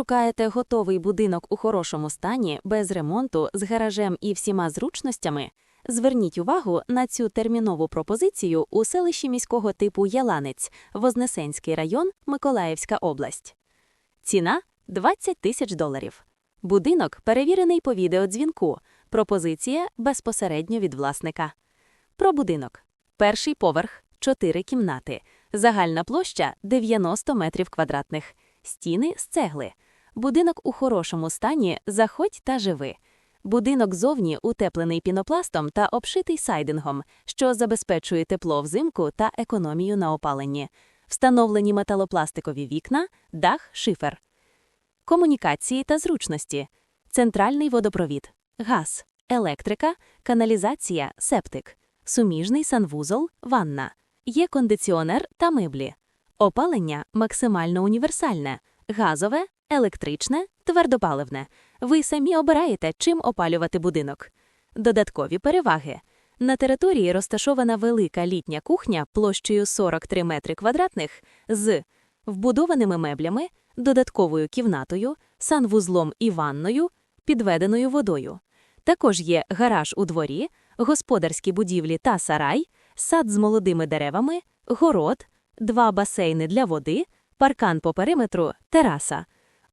Шукаєте готовий будинок у хорошому стані, без ремонту, з гаражем і всіма зручностями? Зверніть увагу на цю термінову пропозицію у селищі міського типу Яланець, Вознесенський район, Миколаївська область. Ціна 20 тисяч доларів. Будинок перевірений по відеодзвінку. Пропозиція безпосередньо від власника. Про будинок. Перший поверх, 4 кімнати. Загальна площа 90 метрів квадратних. Стіни з цегли. Будинок у хорошому стані, заходь та живи. Будинок зовні утеплений пінопластом та обшитий сайдингом, що забезпечує тепло взимку та економію на опаленні. Встановлені металопластикові вікна, дах, шифер. Комунікації та зручності. Центральний водопровід, газ, електрика, каналізація, септик, суміжний санвузол, ванна. Є кондиціонер та меблі. Опалення максимально універсальне, газове, електричне, твердопаливне. Ви самі обираєте, чим опалювати будинок. Додаткові переваги. На території розташована велика літня кухня площею 43 метри квадратних з вбудованими меблями, додатковою кімнатою, санвузлом і ванною, підведеною водою. Також є гараж у дворі, господарські будівлі та сарай, сад з молодими деревами, город, два басейни для води, паркан по периметру, тераса.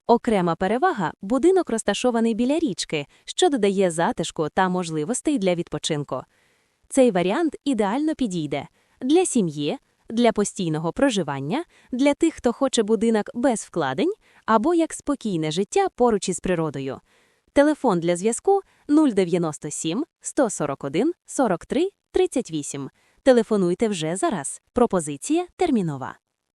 Окрема перевага – будинок розташований біля річки, що додає затишку та можливостей для відпочинку. Цей варіант ідеально підійде для сім'ї, для постійного проживання, для тих, хто хоче будинок без вкладень або як спокійне життя поруч із природою. Телефон для зв'язку 097 141 43 38. Телефонуйте вже зараз. Пропозиція термінова.